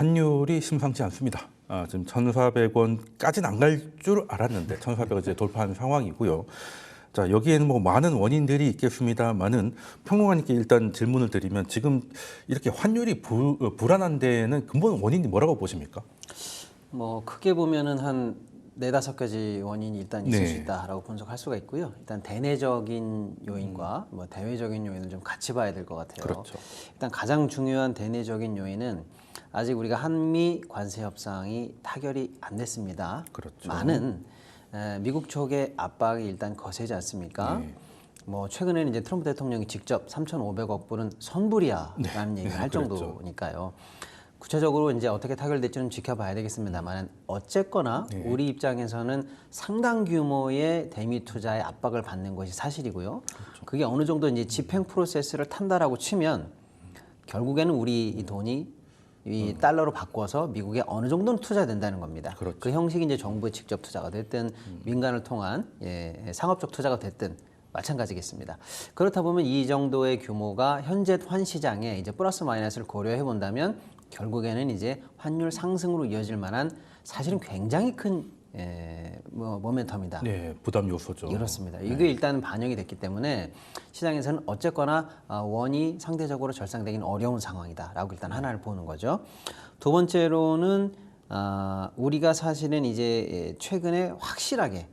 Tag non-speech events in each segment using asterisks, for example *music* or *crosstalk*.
환율이 심상치 않습니다. 아, 지금 1,400원까지는 안 갈 줄 알았는데 1,400원 이제 돌파한 상황이고요. 자 여기에는 뭐 많은 원인들이 있겠습니다만은 평론가님께 일단 질문을 드리면 지금 이렇게 환율이 부, 어, 불안한 데에는 근본 원인이 뭐라고 보십니까? 뭐 크게 보면은 한 네다섯 가지 원인이 일단 있을 네. 수 있다라고 분석할 수가 있고요. 일단 대내적인 요인과 뭐 대외적인 요인을 좀 같이 봐야 될 것 같아요. 그렇죠. 일단 가장 중요한 대내적인 요인은 아직 우리가 한미 관세 협상이 타결이 안 됐습니다. 그렇죠. 많은 에, 미국 쪽의 압박이 일단 거세지 않습니까? 네. 뭐 최근에는 이제 트럼프 대통령이 직접 3,500억 불은 선불이야라는 얘기를 할 *laughs* 그렇죠. 정도니까요. 구체적으로 이제 어떻게 타결될지는 지켜봐야 되겠습니다만 어쨌거나 네. 우리 입장에서는 상당 규모의 대미 투자의 압박을 받는 것이 사실이고요. 그렇죠. 그게 어느 정도 이제 집행 프로세스를 탄다라고 치면 결국에는 우리 이 돈이 이 달러로 바꿔서 미국에 어느 정도는 투자된다는 겁니다. 음. 그렇죠. 음. 그 형식이 이제 정부의 직접 투자가 됐든 민간을 통한 예, 상업적 투자가 됐든 마찬가지겠습니다. 그렇다 보면 이 정도의 규모가 현재 환 시장에 이제 플러스 마이너스를 고려해 본다면 결국에는 이제 환율 상승으로 이어질 만한 사실은 굉장히 큰 예, 뭐 모멘텀이다. 네, 부담 요소죠. 그렇습니다. 이게 일단 반영이 됐기 때문에 시장에서는 어쨌거나 아, 원이 상대적으로 절상되긴 어려운 상황이다라고 일단 하나를 보는 거죠. 두 번째로는 아, 우리가 사실은 이제 예, 최근에 확실하게 예,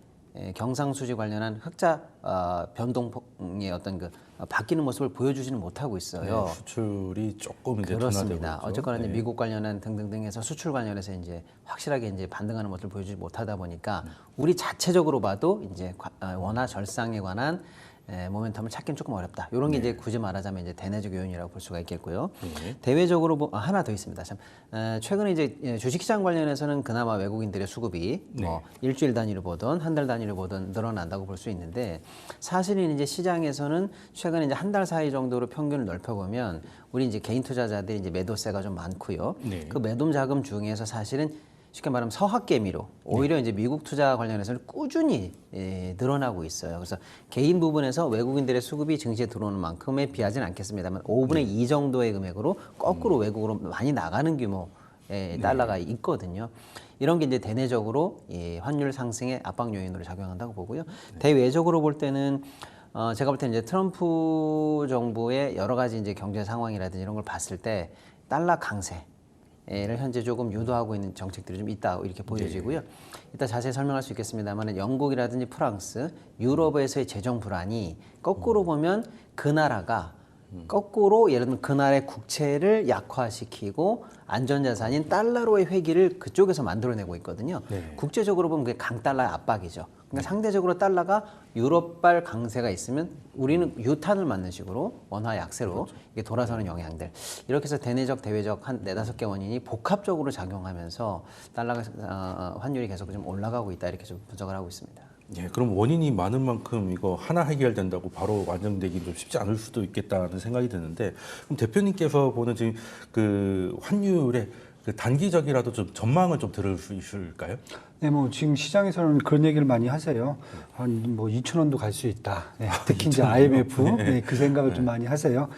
경상수지 관련한 흑자 아, 변동의 어떤 그 아, 바뀌는 모습을 보여주지는 못하고 있어요. 네, 수출이 조금 이제 그렇습니다. 어쨌거나 이제 네. 미국 관련한 등등등해서 수출 관련해서 이제 확실하게 이제 반등하는 모습을 보여주지 못하다 보니까 음. 우리 자체적으로 봐도 이제 과- 아, 원화 절상에 관한 에, 모멘텀을 찾기는 조금 어렵다. 이런 게 이제 굳이 말하자면 이제 대내적 요인이라고 볼 수가 있겠고요. 네. 대외적으로 보, 아, 하나 더 있습니다. 참 에, 최근에 이제 예, 주식시장 관련해서는 그나마 외국인들의 수급이 뭐 네. 일주일 단위로 보든 한 달 단위로 보든 늘어난다고 볼 수 있는데 사실은 이제 시장에서는 최근에 이제 한 달 사이 정도로 평균을 넓혀보면 우리 이제 개인 투자자들이 이제 매도세가 좀 많고요. 네. 그 매도 자금 중에서 사실은 쉽게 말하면 서학개미로 오히려 이제 미국 투자 관련해서는 꾸준히 예, 늘어나고 있어요. 그래서 개인 부분에서 외국인들의 수급이 증시에 들어오는 만큼에 비하지는 않겠습니다만 5분의 2 정도의 금액으로 거꾸로 외국으로 많이 나가는 규모의 달러가 있거든요. 이런 게 이제 대내적으로 이 환율 상승의 압박 요인으로 작용한다고 보고요. 대외적으로 볼 때는 어, 제가 볼 때는 이제 트럼프 정부의 여러 가지 이제 경제 상황이라든지 이런 걸 봤을 때 달러 강세 를 현재 조금 유도하고 있는 정책들이 좀 있다 이렇게 보여지고요. 이따 자세히 설명할 수 있겠습니다만 영국이라든지 프랑스, 유럽에서의 재정 불안이 거꾸로 보면 그 나라가 거꾸로 예를 들면 그 나라의 국채를 약화시키고 안전자산인 달러로의 회기를 그쪽에서 만들어내고 있거든요. 네. 국제적으로 보면 그게 강달러의 압박이죠. 그러니까 상대적으로 달러가 유럽발 강세가 있으면 우리는 유탄을 맞는 식으로 원화 약세로 이게 돌아서는 영향들 이렇게 해서 대내적 대외적 한 네다섯 개 원인이 복합적으로 작용하면서 달러가 어, 어, 환율이 계속 좀 올라가고 있다 이렇게 좀 분석을 하고 있습니다. 예, 그럼 원인이 많은 만큼 이거 하나 해결된다고 바로 완성되기 좀 쉽지 않을 수도 있겠다는 생각이 드는데 그럼 대표님께서 보는 지금 그 환율의 그 단기적이라도 좀 전망을 좀 들을 수 있을까요? 네, 뭐 지금 시장에서는 그런 얘기를 많이 하세요. 한 뭐 2천 원도 갈 수 있다. 네, 특히 이제 IMF 네, 그 생각을 좀 많이 하세요.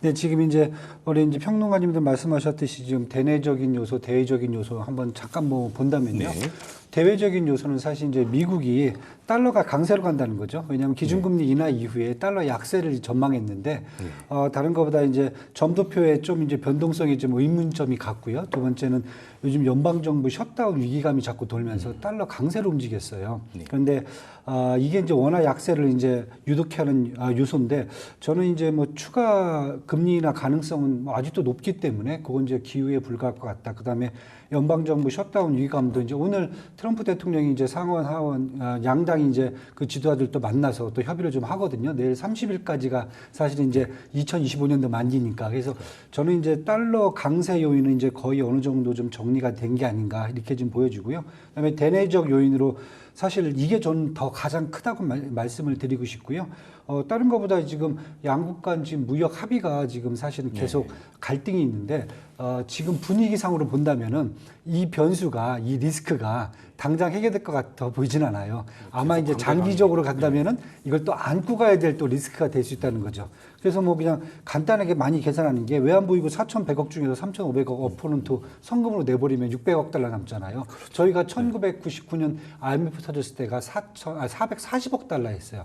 근데 지금 이제 우리 이제 평론가님들 말씀하셨듯이 지금 대내적인 요소, 대외적인 요소 한번 잠깐 뭐 본다면요. 네. 대외적인 요소는 사실 이제 미국이 달러가 강세로 간다는 거죠. 왜냐하면 기준금리 인하 이후에 달러 약세를 전망했는데 어, 다른 것보다 이제 점도표에 좀 이제 변동성이 좀 의문점이 같고요. 두 번째는 요즘 연방 정부 셧다운 위기감이 자꾸 돌면서 달러 강세로 움직였어요. 그런데 아, 이게 이제 원화 약세를 이제 유도케 하는 아, 요소인데 저는 이제 뭐 추가 금리나 가능성은 뭐 아직도 높기 때문에 그건 이제 기후에 불과할 것 같다. 그다음에 연방 정부 셧다운 위기감도 이제 오늘 트럼프 대통령이 이제 상원 하원 아, 양당이 이제 그 지도자들도 만나서 또 협의를 좀 하거든요. 내일 30일까지가 사실 이제 2025년도 만기니까 그래서 저는 이제 달러 강세 요인은 이제 거의 어느 정도 좀 정리가 된 게 아닌가 이렇게 좀 보여지고요. 그다음에 대내적 요인으로 사실 이게 전더 가장 크다고 말,씀을 드리고 싶고요. 어, 다른 것보다 지금 양국 간 지금 무역 합의가 지금 사실은 계속 갈등이 있는데 어, 지금 분위기상으로 본다면은 이 변수가 이 리스크가 당장 해결될 것 같아 보이진 않아요. 아마 이제 장기적으로 간다면은 이걸 또 안고 가야 될 또 리스크가 될 수 있다는 거죠. 그래서 뭐 그냥 간단하게 많이 계산하는 게 외환보유고 4,100억 중에서 3,500억 어포넌트 성금으로 내버리면 600억 달러 남잖아요. 저희가 1999년 IMF 터졌을 때가 4천, 아, 440억 달러였어요.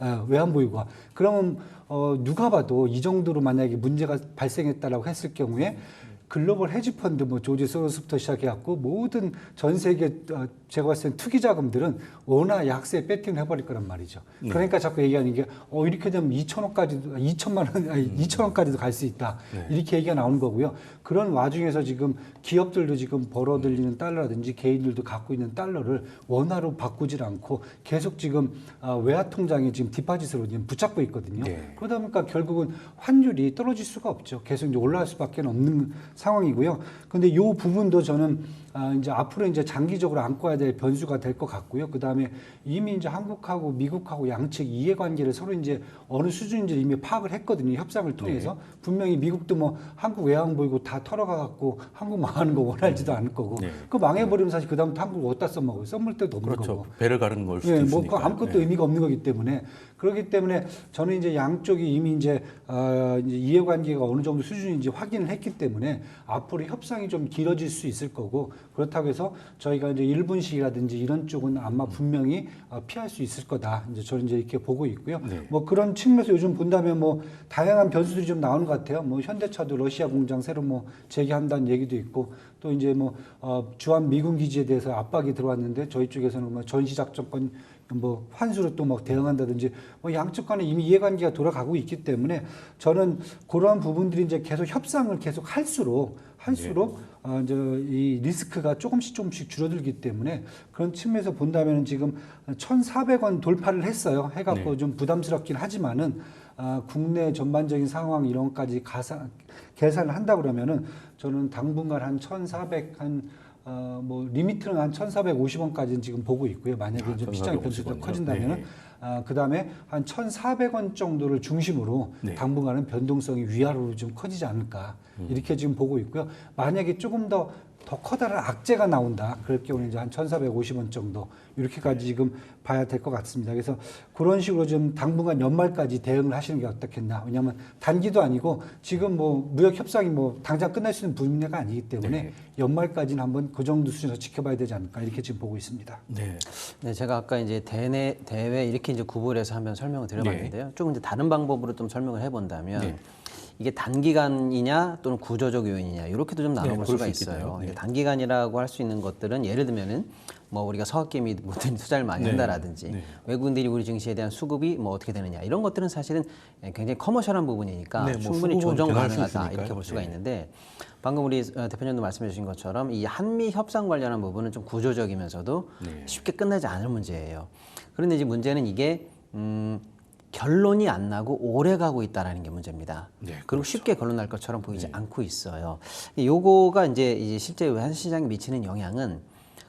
어, 외환보유고가. 그러면 어, 누가 봐도 이 정도로 만약에 문제가 발생했다라고 했을 경우에 글로벌 헤지펀드 뭐 조지 소로스부터 시작해갖고 모든 전 세계 어, 제가 봤을 땐 투기 자금들은 워낙 약세에 배팅을 해버릴 거란 말이죠. 그러니까 자꾸 얘기하는 게 어, 이렇게 되면 2천억까지도 2천만 원 아니 2천억까지도 갈 수 있다 이렇게 얘기가 나오는 거고요. 그런 와중에서 지금 기업들도 지금 벌어들이는 달러라든지 개인들도 갖고 있는 달러를 원화로 바꾸질 않고 계속 지금 어, 외화 통장에 지금 디파짓으로 지금 붙잡고 있거든요. 네. 그러다 보니까 결국은 환율이 떨어질 수가 없죠. 계속 이제 올라갈 수밖에 없는 상황이고요. 근데 이 부분도 저는 아, 이제 앞으로 이제 장기적으로 안고야 될 변수가 될 것 같고요. 그 다음에 이미 이제 한국하고 미국하고 양측 이해관계를 서로 이제 어느 수준인지 이미 파악을 했거든요. 협상을 통해서 분명히 미국도 뭐 한국 외환 보이고 다 털어가갖고 한국 망하는 거 원하지도 않을 거고 네. 그 망해버리면 사실 그 다음부터 한국 어디다 써먹어요. 써먹을 데도 없는 그렇죠. 거고. 배를 가르는 걸 수도 예, 있으니까. 뭐 그거 아무것도 네. 의미가 없는 거기 때문에 그렇기 때문에 저는 이제 양쪽이 이미 이제, 어, 이제 이해관계가 어느 정도 수준인지 확인을 했기 때문에 앞으로 협상이 좀 길어질 수 있을 거고 그렇다고 해서 저희가 이제 일본식이라든지 이런 쪽은 아마 분명히 어, 피할 수 있을 거다. 이제 저는 이제 이렇게 보고 있고요. 네. 뭐 그런 측면에서 요즘 본다면 뭐 다양한 변수들이 좀 나오는 것 같아요. 뭐 현대차도 러시아 공장 새로 뭐 재개한다는 얘기도 있고 또 이제 뭐 어, 주한 미군 기지에 대해서 압박이 들어왔는데 저희 쪽에서는 뭐 전시 작전권 뭐 환수로 또 막 대응한다든지 뭐 양측 간에 이미 이해관계가 돌아가고 있기 때문에 저는 그러한 부분들이 이제 계속 협상을 계속 할수록 할수록 어, 이제 이 리스크가 조금씩 조금씩 줄어들기 때문에 그런 측면에서 본다면 지금 1,400원 돌파를 했어요. 해갖고 네. 좀 부담스럽긴 하지만은 아, 국내 전반적인 상황 이런 것까지 가사, 계산을 한다 그러면은 저는 당분간 한 1,400 한 어, 뭐 리미트는 한 1,450원까지는 지금 보고 있고요. 만약에 아, 좀 시장의 변수가 1450 원이요? 커진다면은 네. 아, 그다음에 한 1,400원 정도를 중심으로 네. 당분간은 변동성이 위아래로 좀 커지지 않을까 음. 이렇게 지금 보고 있고요. 만약에 조금 더 더 커다란 악재가 나온다. 그럴 경우는 이제 한 1,450원 정도 이렇게까지 지금 봐야 될 것 같습니다. 그래서 그런 식으로 좀 당분간 연말까지 대응을 하시는 게 어떻겠나. 왜냐하면 단기도 아니고 지금 뭐 무역 협상이 뭐 당장 끝날 수 있는 분야가 아니기 때문에 네. 연말까지는 한번 그 정도 수준에서 지켜봐야 되지 않을까 이렇게 지금 보고 있습니다. 네. 네, 제가 아까 이제 대내 대외 이렇게 이제 구분해서 한번 설명을 드려봤는데요. 조금 이제 다른 방법으로 좀 설명을 해본다면 네. 이게 단기간이냐 또는 구조적 요인이냐 이렇게도 좀 나눠볼 네, 수가 수 있어요. 네. 단기간이라고 할 수 있는 것들은 예를 들면은 뭐 우리가 서학개미 *laughs* 모든 투자를 많이 네. 한다라든지 네. 외국인들이 우리 증시에 대한 수급이 뭐 어떻게 되느냐 이런 것들은 사실은 굉장히 커머셜한 부분이니까 네, 뭐 충분히 조정 가능하다. 이렇게 볼 수가 네. 있는데 방금 우리 어, 대표님도 말씀해 주신 것처럼 이 한미 협상 관련한 부분은 좀 구조적이면서도 네. 쉽게 끝나지 않을 문제예요. 그런데 이제 문제는 이게 음, 결론이 안 나고 오래 가고 있다라는 게 문제입니다. 네, 그리고 쉽게 결론 날 것처럼 보이지 않고 있어요. 요거가 이제 이제 실제 외환 시장에 미치는 영향은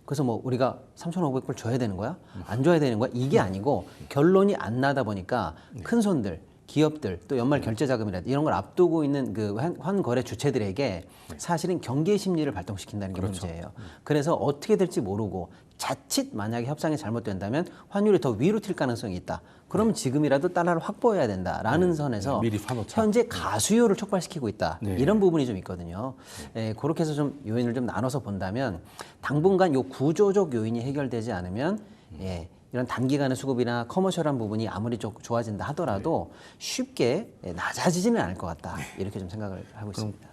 그래서 뭐 우리가 3,500불 줘야 되는 거야? 안 줘야 되는 거야? 이게 아니고 결론이 안 나다 보니까 큰 손들 기업들 또 연말 결제 자금이라든지 이런 걸 앞두고 있는 그 환- 환거래 주체들에게 사실은 경계 심리를 발동시킨다는 게 문제예요. 그래서 어떻게 될지 모르고 자칫 만약에 협상이 잘못된다면 환율이 더 위로 튈 가능성이 있다. 그러면 지금이라도 달러를 확보해야 된다라는 선에서 미리 사놓자. 현재 가수요를 촉발시키고 있다. 네. 이런 부분이 좀 있거든요. 예, 그렇게 해서 좀 요인을 좀 나눠서 본다면 당분간 요 구조적 요인이 해결되지 않으면 예, 이런 단기간의 수급이나 커머셜한 부분이 아무리 좀 좋아진다 하더라도 쉽게 예, 낮아지지는 않을 것 같다. 이렇게 좀 생각을 하고 있습니다.